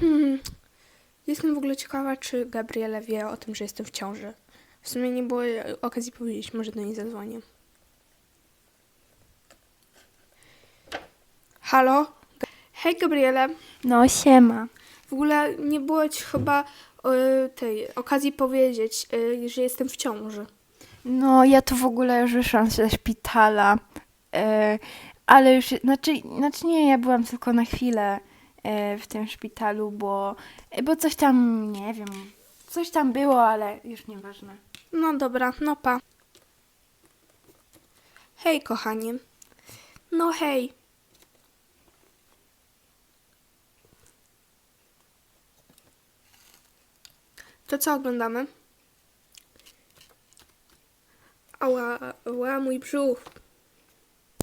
Hmm. Jestem w ogóle ciekawa, czy Gabriela wie o tym, że jestem w ciąży. W sumie nie było okazji powiedzieć, może do niej zadzwonię. Halo? Hej, Gabriele. No siema. W ogóle nie było ci chyba e, tej okazji powiedzieć, e, że jestem w ciąży. No ja tu w ogóle już wyszłam ze szpitala, e, ale już, znaczy, znaczy nie, ja byłam tylko na chwilę w tym szpitalu, bo, e, bo coś tam, nie wiem, coś tam było, ale już nieważne. No dobra, no pa. Hej, kochanie. No hej. To co oglądamy? Ała, ała, mój brzuch.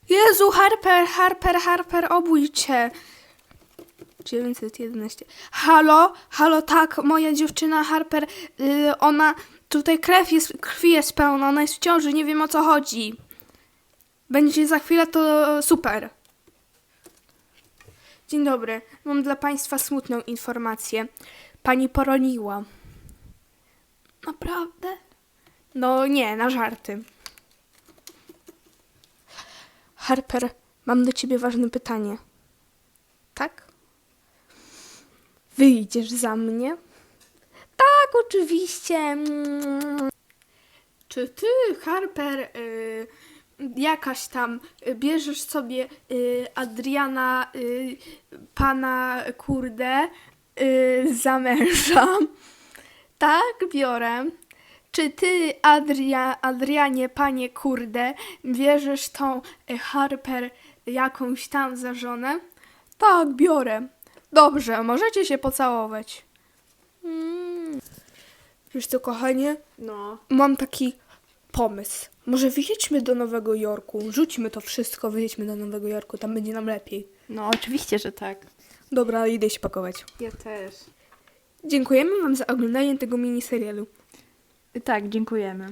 Jezu, Harper, Harper, Harper, obudź się. 911. Halo, halo, tak, moja dziewczyna Harper, y, ona, tutaj krew jest, krwi jest pełna, ona jest w ciąży, nie wiem o co chodzi. Będzie za chwilę, to super. Dzień dobry, mam dla Państwa smutną informację. Pani poroniła. Naprawdę? No nie, na żarty. Harper, mam do Ciebie ważne pytanie. Tak? Wyjdziesz za mnie? Tak, oczywiście. Mm. Czy ty, Harper, y, jakaś tam, y, bierzesz sobie y, Adriana, y, pana kurde, y, za męża? Tak, biorę. Czy ty, Adria, Adrianie, panie kurde, bierzesz tą y, Harper jakąś tam za żonę? Tak, biorę. Dobrze, możecie się pocałować. Mm. Wiesz co, kochanie? No. Mam taki pomysł. Może wyjedźmy do Nowego Jorku. Rzućmy to wszystko, wyjedźmy do Nowego Jorku, tam będzie nam lepiej. No oczywiście, że tak. Dobra, idę się pakować. Ja też. Dziękujemy Wam za oglądanie tego miniserialu. Tak, dziękujemy.